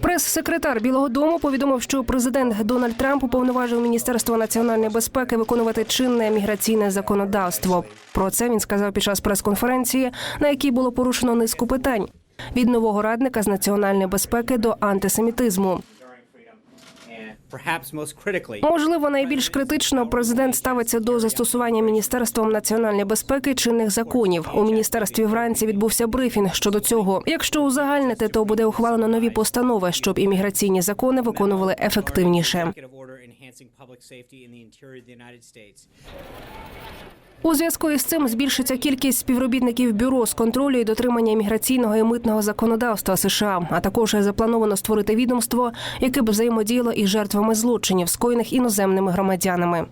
Прес-секретар Білого Дому повідомив, що президент Дональд Трамп уповноважив Міністерство національної безпеки виконувати чинне міграційне законодавство. Про це він сказав під час прес-конференції, на якій було порушено низку питань від нового радника з національної безпеки до антисемітизму. Можливо, найбільш критично президент ставиться до застосування міністерством національної безпеки чинних законів. У міністерстві вранці відбувся брифінг щодо цього. Якщо узагальнити, то буде ухвалено нові постанови, щоб імміграційні закони виконували ефективніше. Enhancing public safety in the interior of the United States. У зв'язку із цим збільшиться кількість співробітників бюро з контролю і дотримання імміграційного і митного законодавства США. А також заплановано створити відомство, яке б взаємодіяло із жертвами злочинів, скоєних іноземними громадянами.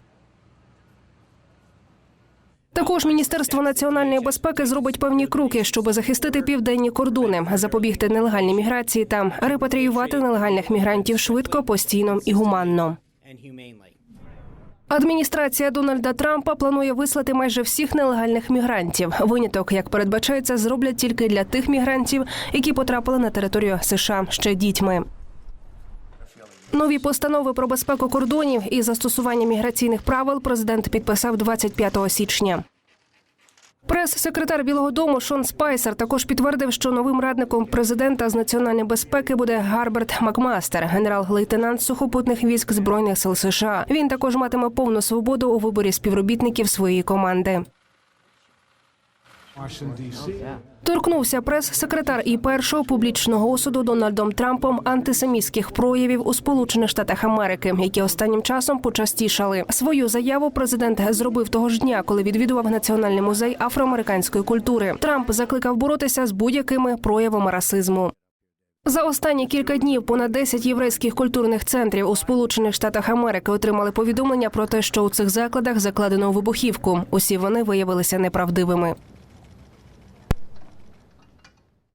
Також Міністерство національної безпеки зробить певні кроки, щоб захистити південні кордони, запобігти нелегальній міграції та репатріювати нелегальних мігрантів швидко, постійно і гуманно. Адміністрація Дональда Трампа планує вислати майже всіх нелегальних мігрантів. Виняток, як передбачається, зроблять тільки для тих мігрантів, які потрапили на територію США ще дітьми. Нові постанови про безпеку кордонів і застосування міграційних правил президент підписав 25 січня. Прес-секретар Білого Дому Шон Спайсер також підтвердив, що новим радником президента з національної безпеки буде Гарберт Макмастер, генерал-лейтенант сухопутних військ збройних сил США. Він також матиме повну свободу у виборі співробітників своєї команди. Торкнувся прес-секретар і першого публічного осуду Дональдом Трампом антисемітських проявів у Сполучених Штатах Америки, які останнім часом почастішали. Свою заяву президент зробив того ж дня, коли відвідував Національний музей афроамериканської культури. Трамп закликав боротися з будь-якими проявами расизму. За останні кілька днів понад 10 єврейських культурних центрів у Сполучених Штатах Америки отримали повідомлення про те, що у цих закладах закладено вибухівку. Усі вони виявилися неправдивими.